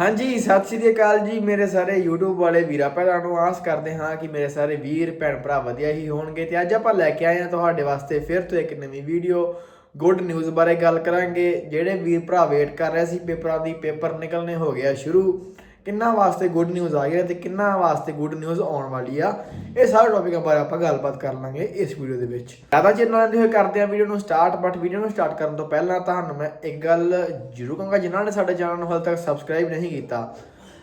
ਹਾਂਜੀ, ਸਤਿ ਸ੍ਰੀ ਅਕਾਲ ਜੀ ਮੇਰੇ ਸਾਰੇ YouTube ਵਾਲੇ ਵੀਰਾਂ ਭੈਣਾਂ ਨੂੰ ਆਸ ਕਰਦੇ ਹਾਂ ਕਿ ਮੇਰੇ ਸਾਰੇ ਵੀਰ, ਭੈਣ ਭਰਾ ਵਧੀਆ ਹੀ ਹੋਣਗੇ ਤੇ ਅੱਜ ਆਪਾਂ ਲੈ ਕੇ ਆਏ ਹਾਂ ਤੁਹਾਡੇ ਵਾਸਤੇ ਫਿਰ ਤੋਂ ਇੱਕ ਨਵੀਂ ਵੀਡੀਓ ਗੁੱਡ ਨਿਊਜ਼ ਬਾਰੇ ਗੱਲ ਕਰਾਂਗੇ, ਜਿਹੜੇ ਵੀਰ ਭਰਾ ਵੇਟ ਕਰ ਰਹੇ ਸੀ, ਪੇਪਰਾਂ ਦੀ ਪੇਪਰ ਨਿਕਲਨੇ ਹੋ ਗਿਆ ਸ਼ੁਰੂ। ਕਿੰਨਾ ਵਾਸਤੇ ਗੁੱਡ ਨਿਊਜ਼ ਆ ਗਿਆ ਤੇ ਕਿੰਨਾ ਵਾਸਤੇ ਗੁੱਡ ਨਿਊਜ਼ ਆਉਣ ਵਾਲੀ ਆ, ਇਹ ਸਾਰੇ ਟੌਪਿਕਾਂ ਬਾਰੇ ਆਪਾਂ ਗੱਲਬਾਤ ਕਰ ਲਾਂਗੇ ਇਸ ਵੀਡੀਓ ਦੇ ਵਿੱਚ। ਜ਼ਿਆਦਾ ਚਿਰ ਨਾਲ ਹੋਏ ਕਰਦੇ ਆ ਵੀਡੀਓ ਨੂੰ ਸਟਾਰਟ ਬਟ ਵੀਡੀਓ ਨੂੰ ਸਟਾਰਟ ਕਰਨ ਤੋਂ ਪਹਿਲਾਂ ਤੁਹਾਨੂੰ ਮੈਂ ਇੱਕ ਗੱਲ ਜ਼ਰੂਰ ਕਹਾਂਗਾ, ਜਿਨ੍ਹਾਂ ਨੇ ਸਾਡੇ ਚੈਨਲ ਨੂੰ ਹਾਲੇ ਤੱਕ ਸਬਸਕ੍ਰਾਈਬ ਨਹੀਂ ਕੀਤਾ,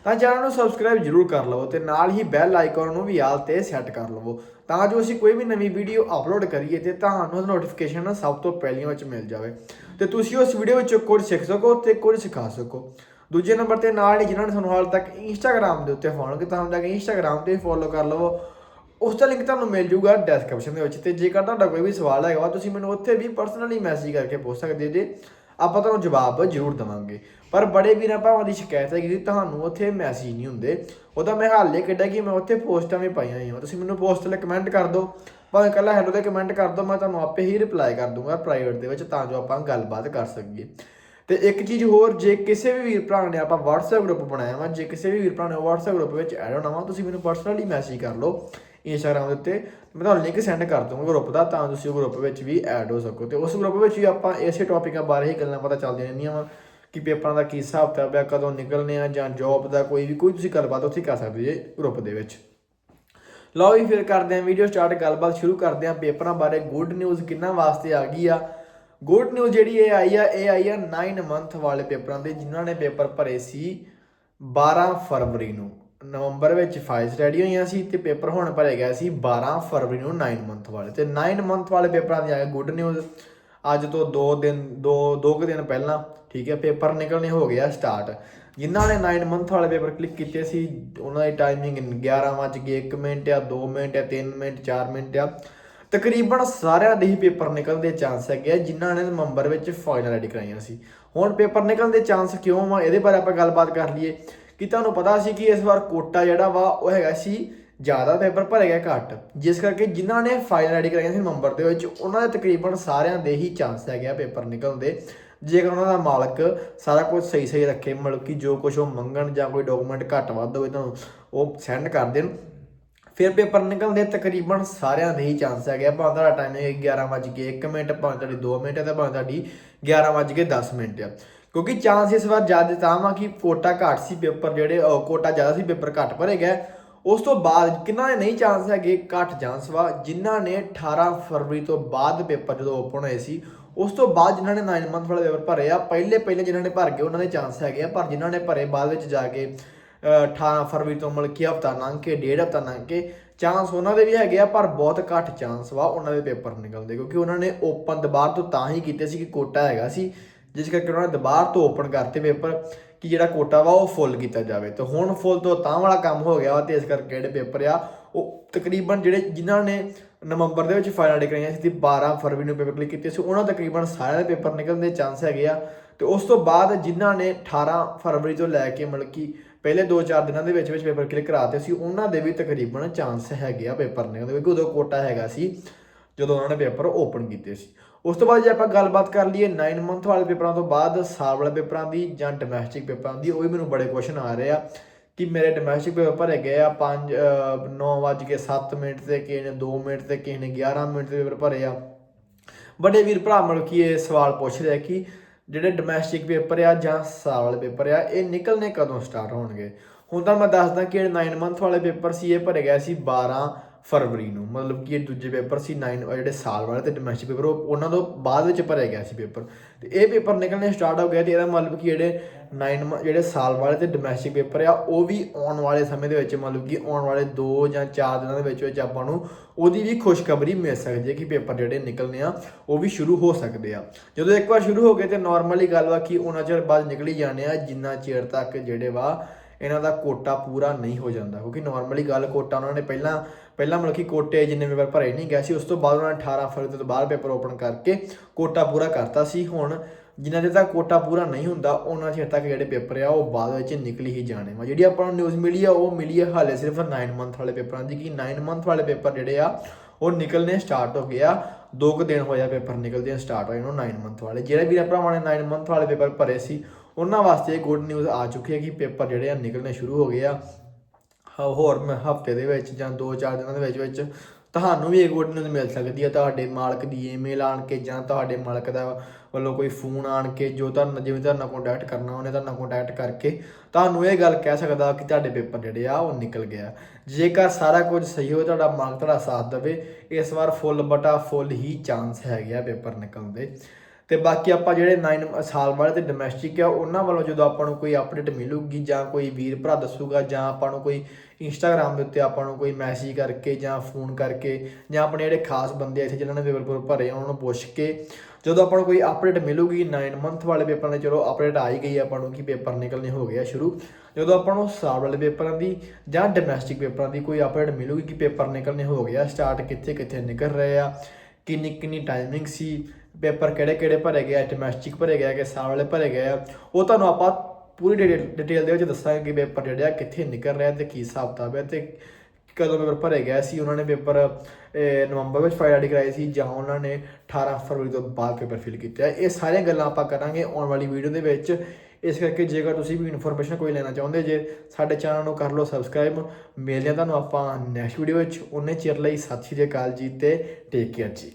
ਤਾਂ ਚੈਨਲ ਨੂੰ ਸਬਸਕ੍ਰਾਈਬ ਜ਼ਰੂਰ ਕਰ ਲਵੋ ਤੇ ਨਾਲ ਹੀ ਬੈਲ ਆਈਕਨ ਨੂੰ ਵੀ ਆਲ ਤੇ ਸੈੱਟ ਕਰ ਲਵੋ, ਤਾਂ ਜੋ ਅਸੀਂ ਕੋਈ ਵੀ ਨਵੀਂ ਵੀਡੀਓ ਅਪਲੋਡ ਕਰੀਏ ਤੇ ਤੁਹਾਨੂੰ ਨੋਟੀਫਿਕੇਸ਼ਨ ਸਭ ਤੋਂ ਪਹਿਲੀਆਂ ਵਿੱਚ ਮਿਲ ਜਾਵੇ। ਤੇ ਤੁਸੀਂ ਉਸ ਵੀਡੀਓ ਵਿੱਚੋਂ ਕੁਝ ਸਿੱਖ ਸਕੋ ਤੇ ਕੁਝ ਸਿਖਾ ਸਕੋ। ਦੂਜੇ ਨੰਬਰ ਤੇ ਨਾਲ ਹੀ ਜਿਨ੍ਹਾਂ ਨੇ ਸਾਨੂੰ ਹਾਲ ਤੱਕ ਇੰਸਟਾਗ੍ਰam ਦੇ ਉੱਤੇ ਫੋਲੋ ਕੀਤਾ ਹੁੰਦਾ ਕਿ ਇੰਸਟਾਗ੍ਰam ਤੇ ਫੋਲੋ ਕਰ ਲਵੋ, ਉਸ ਦਾ ਲਿੰਕ ਤੁਹਾਨੂੰ ਮਿਲ ਜੂਗਾ ਡਿਸਕ੍ਰਿਪਸ਼ਨ ਦੇ ਵਿੱਚ ਤੇ ਜੇਕਰ ਤੁਹਾਡਾ ਕੋਈ ਵੀ ਸਵਾਲ ਹੈਗਾ ਵਾ, ਤੁਸੀਂ ਮੈਨੂੰ ਉੱਥੇ ਵੀ ਪਰਸਨਲੀ ਮੈਸੇਜ ਕਰਕੇ ਪੁੱਛ ਸਕਦੇ ਜੇ, ਆਪਾਂ ਤੁਹਾਨੂੰ ਜਵਾਬ ਜ਼ਰੂਰ ਦਵਾਂਗੇ। ਪਰ ਬੜੇ ਵੀਰਾਂ ਭਾਵਾਂ ਦੀ ਸ਼ਿਕਾਇਤ ਹੈ ਕਿ ਤੁਹਾਨੂੰ ਉੱਥੇ ਮੈਸੇਜ ਨਹੀਂ ਹੁੰਦੇ। ਉਹਦਾ ਮੈਂ ਹੱਲ ਇਹ ਕੱਢਿਆ ਕਿ ਮੈਂ ਉੱਥੇ ਪੋਸਟਾਂ ਵੀ ਪਾਈਆਂ ਹੋਈਆਂ ਤੁਸੀਂ ਮੈਨੂੰ ਪੋਸਟ ਲਈ ਕਮੈਂਟ ਕਰ ਦਿਓ। ਭਾਵੇਂ ਕੱਲਾ ਹੈਲੋ ਦੇ ਕਮੈਂਟ ਕਰ ਦਿਓ, ਮੈਂ ਤੁਹਾਨੂੰ ਆਪੇ ਹੀ ਰਿਪਲਾਈ ਕਰ ਦੂੰਗਾ ਪ੍ਰਾਈਵੇਟ ਦੇ ਵਿੱਚ, ਤਾਂ ਜੋ ਆਪਾਂ ਗੱਲਬਾਤ ਕਰ ਸਕੀਏ। ਤੇ ਇੱਕ ਚੀਜ਼ ਹੋਰ, ਜੇ ਕਿਸੇ ਵੀ ਵੀਰ ਭਰਾ ਨੇ ਆਪਾਂ WhatsApp ਗਰੁੱਪ ਬਣਾਇਆ ਵਾ, ਜੇ ਕਿਸੇ ਵੀ ਵੀਰ ਭਰਾ ਨੇ WhatsApp ਗਰੁੱਪ ਵਿੱਚ ਐਡ ਹੋਣਾ ਵਾ, ਤੁਸੀਂ ਮੈਨੂੰ ਪਰਸਨਲੀ ਮੈਸੇਜ ਕਰ ਲਓ ਇੰਸਟਾਗ੍ਰam ਦੇ ਉੱਤੇ, ਮੈਂ ਤੁਹਾਨੂੰ ਲਿੰਕ ਸੈਂਡ ਕਰ ਦੂੰਗਾ ਗਰੁੱਪ ਦਾ, ਤਾਂ ਤੁਸੀਂ ਉਹ ਗਰੁੱਪ ਵਿੱਚ ਵੀ ਐਡ ਹੋ ਸਕੋ। ਤੇ ਉਸ ਗਰੁੱਪ ਵਿੱਚ ਵੀ ਆਪਾਂ ਇਸੇ ਟੌਪਿਕਾਂ ਬਾਰੇ ਹੀ ਗੱਲਾਂ ਪਤਾ ਚੱਲਦੀਆਂ ਰਹਿੰਦੀਆਂ ਵਾ, ਕਿ ਪੇਪਰਾਂ ਦਾ ਕੀ ਹਿਸਾਬ ਕਿਤਾਬ ਹੈ ਕਦੋਂ ਨਿਕਲਣੇ ਆ, ਜਾਂ ਜੌਬ ਦਾ ਕੋਈ ਵੀ, ਕੋਈ ਤੁਸੀਂ ਗੱਲਬਾਤ ਉੱਥੇ ਕਰ ਸਕਦੇ ਜੇ ਗਰੁੱਪ ਦੇ ਵਿੱਚ। ਲਓ ਵੀ ਫਿਰ ਕਰਦੇ ਹਾਂ ਵੀਡੀਓ ਸਟਾਰਟ ਗੱਲਬਾਤ ਸ਼ੁਰੂ ਕਰਦੇ ਹਾਂ, ਪੇਪਰਾਂ ਬਾਰੇ ਗੁੱਡ ਨਿਊਜ਼ ਕਿੰਨਾ ਵਾਸਤੇ ਆ ਗਈ ਆ ਗੁੱਡ ਨਿਊਜ਼ ਜਿਹੜੀ ਇਹ ਆਈ ਆ, ਇਹ ਆਈ ਆ 9 ਮੰਥ ਵਾਲੇ ਪੇਪਰਾਂ ਦੇ, ਜਿਨ੍ਹਾਂ ਨੇ ਪੇਪਰ ਭਰੇ ਸੀ 12 ਫਰਵਰੀ ਨੂੰ। ਨਵੰਬਰ ਵਿੱਚ ਫਾਈਲਸ ਰੈਡੀ ਹੋਈਆਂ ਸੀ ਤੇ ਪੇਪਰ ਹੁਣ ਭਰੇ ਗਏ ਸੀ 12 ਫਰਵਰੀ ਨੂੰ 9 ਮੰਥ ਵਾਲੇ। ਤੇ 9 ਮੰਥ ਵਾਲੇ ਪੇਪਰਾਂ ਦੀ ਆ ਗੁੱਡ ਨਿਊਜ਼ ਅੱਜ ਤੋਂ 2 ਦਿਨ 2 2 ਦਿਨ ਪਹਿਲਾਂ, ਠੀਕ ਹੈ, ਪੇਪਰ ਨਿਕਲਣੇ ਹੋ ਗਿਆ ਸਟਾਰਟ ਜਿਨ੍ਹਾਂ ਨੇ 9 ਮੰਥ ਵਾਲੇ ਪੇਪਰ ਕਲਿੱਕ ਕੀਤੇ ਸੀ, ਉਹਨਾਂ ਦੀ ਟਾਈਮਿੰਗ 11:01 ਮਿੰਟ ਆ 2 ਮਿੰਟ ਆ 3 ਮਿੰਟ 4 ਮਿੰਟ ਆ। ਤਕਰੀਬਨ ਸਾਰਿਆਂ ਦੇ ਹੀ ਪੇਪਰ ਨਿਕਲਣ ਦੇ ਚਾਂਸ ਹੈਗੇ ਆ, ਜਿਨ੍ਹਾਂ ਨੇ ਨਵੰਬਰ ਵਿੱਚ ਫਾਈਨਲ ਰੈਡੀ ਕਰਾਈਆਂ ਸੀ। ਹੁਣ ਪੇਪਰ ਨਿਕਲਣ ਦੇ ਚਾਂਸ ਕਿਉਂ ਆ, ਇਹਦੇ ਬਾਰੇ ਆਪਾਂ ਗੱਲਬਾਤ ਕਰ ਲਈਏ। ਕਿ ਤੁਹਾਨੂੰ ਪਤਾ ਸੀ ਕਿ ਇਸ ਵਾਰ ਕੋਟਾ ਜਿਹੜਾ ਵਾ, ਉਹ ਹੈਗਾ ਸੀ ਜ਼ਿਆਦਾ ਪੇਪਰ ਭਰੇ ਗਿਆ ਘੱਟ। ਜਿਸ ਕਰਕੇ ਜਿਨ੍ਹਾਂ ਨੇ ਫਾਈਨਲ ਰੈਡੀ ਕਰਾਈਆਂ ਸੀ ਨਵੰਬਰ ਦੇ ਵਿੱਚ, ਉਹਨਾਂ ਦੇ ਤਕਰੀਬਨ ਸਾਰਿਆਂ ਦੇ ਹੀ ਚਾਂਸ ਹੈਗੇ ਆ ਪੇਪਰ ਨਿਕਲਣ ਦੇ। ਜੇਕਰ ਉਹਨਾਂ ਦਾ ਮਾਲਕ ਸਾਰਾ ਕੁਝ ਸਹੀ ਸਹੀ ਰੱਖੇ, ਮਤਲਬ ਕਿ ਜੋ ਕੁਝ ਉਹ ਮੰਗਣ ਜਾਂ ਕੋਈ ਡਾਕੂਮੈਂਟ ਘੱਟ ਵੱਧ ਹੋਵੇ, ਤੁਹਾਨੂੰ ਉਹ ਸੈਂਡ ਕਰ ਦੇਣ। ਫਿਰ ਪੇਪਰ ਨਿਕਲਦੇ ਤਕਰੀਬਨ ਸਾਰਿਆਂ ਦੇ ਹੀ ਚਾਂਸ ਹੈਗੇ ਆ। ਭਾਵੇਂ ਤੁਹਾਡਾ ਟਾਈਮ ਹੈ 11:01 ਮਿੰਟ, ਭਾਵੇਂ ਤੁਹਾਡੀ 2 ਮਿੰਟ ਹੈ ਤੇ ਭਾਵੇਂ ਤੁਹਾਡੀ 11:10 ਮਿੰਟ ਆ। ਕਿਉਂਕਿ ਚਾਂਸ ਇਸ ਵਾਰ ਜ਼ਿਆਦਾ ਤਾਂ ਵਾ ਕਿ ਕੋਟਾ ਘੱਟ ਸੀ ਪੇਪਰ ਜਿਹੜੇ ਕੋਟਾ ਜ਼ਿਆਦਾ ਸੀ ਪੇਪਰ ਘੱਟ ਭਰੇ ਗਏ। ਉਸ ਤੋਂ ਬਾਅਦ ਕਿੰਨਾ ਦੇ ਨਹੀਂ ਚਾਂਸ ਹੈਗੇ, ਘੱਟ ਚਾਂਸ ਵਾ। ਜਿਨ੍ਹਾਂ ਨੇ 18 ਫਰਵਰੀ ਤੋਂ ਬਾਅਦ ਪੇਪਰ ਜਦੋਂ ਓਪਨ ਹੋਏ ਸੀ, ਉਸ ਤੋਂ ਬਾਅਦ ਜਿਨ੍ਹਾਂ ਨੇ 9 ਮੰਥ ਵਾਲੇ ਪੇਪਰ ਭਰੇ ਆ ਪਹਿਲੇ ਪਹਿਲੇ ਜਿਨ੍ਹਾਂ ਨੇ ਭਰ ਗਏ, ਉਹਨਾਂ ਦੇ ਚਾਂਸ ਹੈਗੇ ਆ। ਪਰ ਜਿਨ੍ਹਾਂ ਨੇ ਭਰੇ ਬਾਅਦ ਵਿੱਚ ਜਾ ਕੇ 18 ਫਰਵਰੀ ਤੋਂ ਮਤਲਬ ਕਿ ਹਫਤਾ ਲੰਘ ਕੇ, ਡੇਢ ਹਫਤਾ ਲੰਘ ਕੇ ਚਾਂਸ ਉਹਨਾਂ ਦੇ ਵੀ ਹੈਗੇ ਆ, ਪਰ ਬਹੁਤ ਘੱਟ ਚਾਂਸ ਵਾ ਉਹਨਾਂ ਦੇ ਪੇਪਰ ਨਿਕਲਦੇ, ਕਿਉਂਕਿ ਉਹਨਾਂ ਨੇ ਓਪਨ ਦੁਬਾਰ ਤੋਂ ਤਾਂ ਹੀ ਕੀਤੇ ਸੀ ਕਿ ਕੋਟਾ ਹੈਗਾ ਸੀ, ਜਿਸ ਕਰਕੇ ਉਹਨਾਂ ਨੇ ਦੁਬਾਰ ਤੋਂ ਓਪਨ ਕਰਤੇ ਪੇਪਰ ਕਿ ਜਿਹੜਾ ਕੋਟਾ ਵਾ ਉਹ ਫੁੱਲ ਕੀਤਾ ਜਾਵੇ। ਤੇ ਹੁਣ ਫੁੱਲ ਤੋਂ ਤਾਂ ਵਾਲਾ ਕੰਮ ਹੋ ਗਿਆ ਵਾ ਤੇ ਇਸ ਕਰਕੇ ਜਿਹੜੇ ਪੇਪਰ ਆ, ਉਹ ਤਕਰੀਬਨ ਜਿਹੜੇ ਜਿਨ੍ਹਾਂ ਨੇ ਨਵੰਬਰ ਦੇ ਵਿੱਚ ਫਾਈਨਲ ਕਰਾਈਆਂ ਸੀ ਤੇ 12 ਫਰਵਰੀ ਨੂੰ ਪੇਪਰ ਕਲਿੱਕ ਕੀਤੇ ਸੀ, ਉਹਨਾਂ ਤਕਰੀਬਨ ਸਾਰਿਆਂ ਦੇ ਪੇਪਰ ਨਿਕਲਣ ਦੇ ਚਾਂਸ ਹੈਗੇ ਆ। ਤੇ ਉਸ ਤੋਂ ਬਾਅਦ ਜਿਨ੍ਹਾਂ ਨੇ 18 ਫਰਵਰੀ ਤੋਂ ਲੈ ਕੇ ਮਤਲਬ ਕਿ ਪਹਿਲੇ 2-4 ਦਿਨਾਂ ਦੇ ਵਿੱਚ ਵਿੱਚ ਪੇਪਰ ਕਲਿੱਕ ਕਰਾਤੇ ਸੀ, ਉਹਨਾਂ ਦੇ ਵੀ ਤਕਰੀਬਨ ਚਾਂਸ ਹੈਗੇ ਆ ਪੇਪਰ ਨੇ। ਕਿਉਂਕਿ ਉਦੋਂ ਕੋਟਾ ਹੈਗਾ ਸੀ, ਜਦੋਂ ਉਹਨਾਂ ਨੇ ਪੇਪਰ ਓਪਨ ਕੀਤੇ ਸੀ। ਉਸ ਤੋਂ ਬਾਅਦ ਜੇ ਆਪਾਂ ਗੱਲਬਾਤ ਕਰ ਲਈਏ 9 ਮੰਥ ਵਾਲੇ ਪੇਪਰਾਂ ਤੋਂ ਬਾਅਦ, ਸਾਲ ਵਾਲੇ ਪੇਪਰਾਂ ਦੀ ਜਾਂ ਡੋਮੈਸਟਿਕ ਪੇਪਰਾਂ ਦੀ, ਉਹ ਵੀ ਮੈਨੂੰ ਬੜੇ ਕੁਐਸਚਨ ਆ ਰਹੇ ਆ ਕਿ ਮੇਰੇ ਡੋਮੈਸਟਿਕ ਪੇਪਰ ਭਰੇ ਗਏ ਆ 5 9:07 ਮਿੰਟ ਤੇ, ਕਿਸੇ ਨੇ 2 ਮਿੰਟ ਤੇ, ਕਿਸੇ ਨੇ 11 ਮਿੰਟ ਦੇ ਪੇਪਰ ਭਰੇ ਆ। ਬੜੇ ਵੀਰ ਭਰਾ ਮਤਲਬ ਕਿ ਇਹ ਸਵਾਲ ਪੁੱਛ ਰਿਹਾ ਕਿ ਜਿਹੜੇ ਡੋਮੈਸਟਿਕ ਪੇਪਰ ਆ ਜਾਂ ਸਾਲ ਵਾਲੇ ਪੇਪਰ ਆ, ਇਹ ਨਿਕਲਨੇ ਕਦੋਂ ਸਟਾਰਟ ਹੋਣਗੇ? ਹੁਣ ਤਾਂ ਮੈਂ ਦੱਸਦਾ ਕਿ ਜਿਹੜੇ 9 ਮੰਥ ਵਾਲੇ ਪੇਪਰ ਸੀ, ਇਹ ਭਰੇ ਗਏ ਸੀ 12 ਫਰਵਰੀ ਨੂੰ। ਮਤਲਬ ਕਿ ਇਹ ਦੂਜੇ ਪੇਪਰ ਸੀ 9 ਜਿਹੜੇ ਸਾਲ ਵਾਲੇ ਤੇ ਡੋਮੈਸਟਿਕ ਪੇਪਰ ਉਹਨਾਂ ਤੋਂ ਬਾਅਦ ਵਿੱਚ ਭਰਿਆ ਗਿਆ ਸੀ ਪੇਪਰ। ਤੇ ਇਹ ਪੇਪਰ ਨਿਕਲਣੇ ਸਟਾਰਟ ਹੋ ਗਏ ਤੇ ਇਹਦਾ ਮਤਲਬ ਕਿ ਜਿਹੜੇ 9 ਜਿਹੜੇ ਸਾਲ ਵਾਲੇ ਤੇ ਡੋਮੈਸਟਿਕ ਪੇਪਰ ਆ, ਉਹ ਵੀ ਆਉਣ ਵਾਲੇ ਸਮੇਂ ਦੇ ਵਿੱਚ, ਮਤਲਬ ਕਿ ਆਉਣ ਵਾਲੇ 2 ਜਾਂ 4 ਦਿਨਾਂ ਦੇ ਵਿੱਚ ਵਿੱਚ ਆਪਾਂ ਨੂੰ ਉਹਦੀ ਵੀ ਖੁਸ਼ਖਬਰੀ ਮਿਲ ਸਕਦੀ ਹੈ ਕਿ ਪੇਪਰ ਜਿਹੜੇ ਨਿਕਲਨੇ ਆ, ਉਹ ਵੀ ਸ਼ੁਰੂ ਹੋ ਸਕਦੇ ਆ। ਜਦੋਂ ਇੱਕ ਵਾਰ ਸ਼ੁਰੂ ਹੋ ਗਏ ਤੇ ਨਾਰਮਲੀ ਗੱਲ ਵਾ ਕਿ ਉਹਨਾਂ ਚਿਰ ਬਾਅਦ ਨਿਕਲੀ ਜਾਣੇ ਆ, ਜਿੰਨਾ ਚਿਰ ਤੱਕ ਜਿਹੜੇ ਵਾ ਇਹਨਾਂ ਦਾ ਕੋਟਾ ਪੂਰਾ ਨਹੀਂ ਹੋ ਜਾਂਦਾ, ਕਿਉਂਕਿ ਨਾਰਮਲੀ ਗੱਲ ਕੋਟਾ ਉਹਨਾਂ ਨੇ ਪਹਿਲਾਂ ਪਹਿਲਾਂ ਮਤਲਬ ਕਿ ਕੋਟੇ ਜਿੰਨੇ ਪੇਪਰ ਭਰੇ ਨਹੀਂ ਗਏ ਸੀ, ਉਸ ਤੋਂ ਬਾਅਦ ਉਹਨਾਂ ਨੇ 18 ਫਰਵਰੀ ਤੋਂ ਬਾਅਦ ਪੇਪਰ ਓਪਨ ਕਰਕੇ ਕੋਟਾ ਪੂਰਾ ਕਰਤਾ ਸੀ। ਹੁਣ ਜਿਨ੍ਹਾਂ ਦੇ ਤੱਕ ਕੋਟਾ ਪੂਰਾ ਨਹੀਂ ਹੁੰਦਾ ਉਹਨਾਂ ਚਿਰ ਤੱਕ ਜਿਹੜੇ ਪੇਪਰ ਆ, ਉਹ ਬਾਅਦ ਵਿੱਚ ਨਿਕਲੀ ਹੀ ਜਾਣੇ ਵਾ। ਜਿਹੜੀ ਆਪਾਂ ਨੂੰ ਨਿਊਜ਼ ਮਿਲੀ ਆ, ਉਹ ਮਿਲੀ ਆ ਹਾਲੇ ਸਿਰਫ 9 ਮੰਥ ਵਾਲੇ ਪੇਪਰਾਂ ਦੀ ਕਿ 9 ਮੰਥ ਵਾਲੇ ਪੇਪਰ ਜਿਹੜੇ ਆ, ਉਹ ਨਿਕਲਨੇ ਸਟਾਰਟ ਹੋ ਗਿਆ ਦੋ ਕੁ ਦਿਨ ਹੋਇਆ ਪੇਪਰ ਨਿਕਲਦੇ ਆ ਸਟਾਰਟ ਹੋਏ ਨੂੰ 9 ਮੰਥ ਵਾਲੇ। ਜਿਹੜੇ ਵੀ ਭਰਾਵਾਂ ਨੇ 9 ਮੰਥ ਵਾਲੇ ਪੇਪਰ ਭਰੇ ਸੀ ਉਹਨਾਂ ਵਾਸਤੇ ਇਹ ਗੁੱਡ ਨਿਊਜ਼ ਆ ਚੁੱਕੀ ਹੈ ਕਿ ਪੇਪਰ ਜਿਹੜੇ ਆ ਨਿਕਲਣੇ ਸ਼ੁਰੂ ਹੋ ਗਏ ਆ। ਹ- ਹੋਰ ਮੈਂ ਹਫ਼ਤੇ ਦੇ ਵਿੱਚ ਜਾਂ 2-4 ਦਿਨਾਂ ਦੇ ਵਿੱਚ ਵਿੱਚ ਤੁਹਾਨੂੰ ਵੀ ਇਹ ਗੁੱਡ ਨਿਊਜ਼ ਮਿਲ ਸਕਦੀ ਹੈ ਤੁਹਾਡੇ ਮਾਲਕ ਦੀ ਈਮੇਲ ਆਣ ਕੇ ਜਾਂ ਤੁਹਾਡੇ ਮਾਲਕ ਦਾ ਵੱਲੋਂ ਕੋਈ ਫੋਨ ਆਣ ਕੇ ਜੋ ਤੁਹਾਨੂੰ, ਜਿਵੇਂ ਤੁਹਾਨੂੰ ਕੰਟੈਕਟ ਕਰਨਾ ਉਹਨੇ ਤੁਹਾਨੂੰ ਕੰਟੈਕਟ ਕਰਕੇ ਤੁਹਾਨੂੰ ਇਹ ਗੱਲ ਕਹਿ ਸਕਦਾ ਕਿ ਤੁਹਾਡੇ ਪੇਪਰ ਜਿਹੜੇ ਆ ਉਹ ਨਿਕਲ ਗਿਆ ਜੇਕਰ ਸਾਰਾ ਕੁਝ ਸਹੀ ਹੋਵੇ, ਤੁਹਾਡਾ ਮਾਲਕ ਤੁਹਾਡਾ ਸਾਥ ਦੇਵੇ, ਇਸ ਵਾਰ ਫੁੱਲ ਬਟਾ ਫੁੱਲ ਹੀ ਚਾਂਸ ਹੈਗੇ ਆ ਪੇਪਰ ਨਿਕਲਣ ਦੇ। ਤੇ ਬਾਕੀ ਆਪਾਂ ਜਿਹੜੇ 9 ਸਾਲ ਵਾਲੇ ਤੇ ਡੋਮੈਸਟਿਕ ਆ, ਉਹਨਾਂ ਵੱਲੋਂ ਜਦੋਂ ਆਪਾਂ ਨੂੰ ਕੋਈ ਅਪਡੇਟ ਮਿਲੂਗੀ ਜਾਂ ਕੋਈ ਵੀਰ ਭਰਾ ਦੱਸੂਗਾ ਜਾਂ ਆਪਾਂ ਨੂੰ ਕੋਈ ਇੰਸਟਾਗ੍ਰam ਦੇ ਉੱਤੇ ਆਪਾਂ ਨੂੰ ਕੋਈ ਮੈਸੇਜ ਕਰਕੇ ਜਾਂ ਫੋਨ ਕਰਕੇ ਜਾਂ ਆਪਣੇ ਜਿਹੜੇ ਖਾਸ ਬੰਦੇ ਇੱਥੇ ਜਿਨ੍ਹਾਂ ਨੇ ਪੇਪਰ ਭਰੇ ਉਹਨਾਂ ਨੂੰ ਪੁੱਛ ਕੇ ਜਦੋਂ ਆਪਾਂ ਨੂੰ ਕੋਈ ਅਪਡੇਟ ਮਿਲੂਗੀ 9 ਮੰਥ ਵਾਲੇ ਪੇਪਰਾਂ ਦੇ ਚਲੋ ਅਪਡੇਟ ਆ ਹੀ ਗਈ ਆਪਾਂ ਨੂੰ ਕਿ ਪੇਪਰ ਨਿਕਲਨੇ ਹੋ ਗਏ ਆ ਸ਼ੁਰੂ। ਜਦੋਂ ਆਪਾਂ ਨੂੰ ਸਾਲ ਵਾਲੇ ਪੇਪਰਾਂ ਦੀ ਜਾਂ ਡੋਮੈਸਟਿਕ ਪੇਪਰਾਂ ਦੀ ਕੋਈ ਅਪਡੇਟ ਮਿਲੂਗੀ ਕਿ ਪੇਪਰ ਨਿਕਲਨੇ ਹੋ ਗਏ ਆ ਸਟਾਰਟ ਕਿੱਥੇ ਕਿੱਥੇ ਨਿਕਲ ਰਹੇ ਆ ਕਿੰਨੀ ਕਿੰਨੀ ਟਾਈਮਿੰਗ ਸੀ ਪੇਪਰ ਕਿਹੜੇ ਕਿਹੜੇ ਭਰੇ ਗਏ ਆ ਡੋਮੈਸਟਿਕ ਭਰੇ ਗਏ ਆ ਕਿ ਸਾਲ ਵਾਲੇ ਭਰੇ ਗਏ ਆ, ਉਹ ਤੁਹਾਨੂੰ ਆਪਾਂ ਪੂਰੀ ਡਿਟੇਲ ਦੇ ਵਿੱਚ ਦੱਸਾਂਗੇ ਕਿ ਪੇਪਰ ਜਿਹੜੇ ਆ ਕਿੱਥੇ ਨਿਕਲ ਰਿਹਾ ਤੇ ਕੀ ਹਿਸਾਬ ਕਿਤਾਬ ਹੈ ਤੇ ਕਦੋਂ ਪੇਪਰ ਭਰੇ ਗਏ ਸੀ, ਉਹਨਾਂ ਨੇ ਪੇਪਰ ਨਵੰਬਰ ਵਿੱਚ ਫਾਈਲ ਆਡੀ ਕਰਾਈ ਸੀ ਜਾਂ ਉਹਨਾਂ ਨੇ 18 ਫਰਵਰੀ ਤੋਂ ਬਾਅਦ ਪੇਪਰ ਫਿਲ ਕੀਤੇ ਆ। ਇਹ ਸਾਰੀਆਂ ਗੱਲਾਂ ਆਪਾਂ ਕਰਾਂਗੇ ਆਉਣ ਵਾਲੀ ਵੀਡੀਓ ਦੇ ਵਿੱਚ। ਇਸ ਕਰਕੇ ਜੇਕਰ ਤੁਸੀਂ ਵੀ ਇਨਫੋਰਮੇਸ਼ਨ ਕੋਈ ਲੈਣਾ ਚਾਹੁੰਦੇ ਜੇ, ਸਾਡੇ ਚੈਨਲ ਨੂੰ ਕਰ ਲਓ ਸਬਸਕ੍ਰਾਈਬ ਮਿਲਦੇ ਹਾਂ ਤੁਹਾਨੂੰ ਆਪਾਂ ਨੈਕਸਟ ਵੀਡੀਓ ਵਿੱਚ। ਉਹਨੇ ਚਿਰ ਲਈ ਸਤਿ ਸ਼੍ਰੀ ਅਕਾਲ ਜੀ ਤੇ ਟੇਕ ਕੇਅਰ ਜੀ।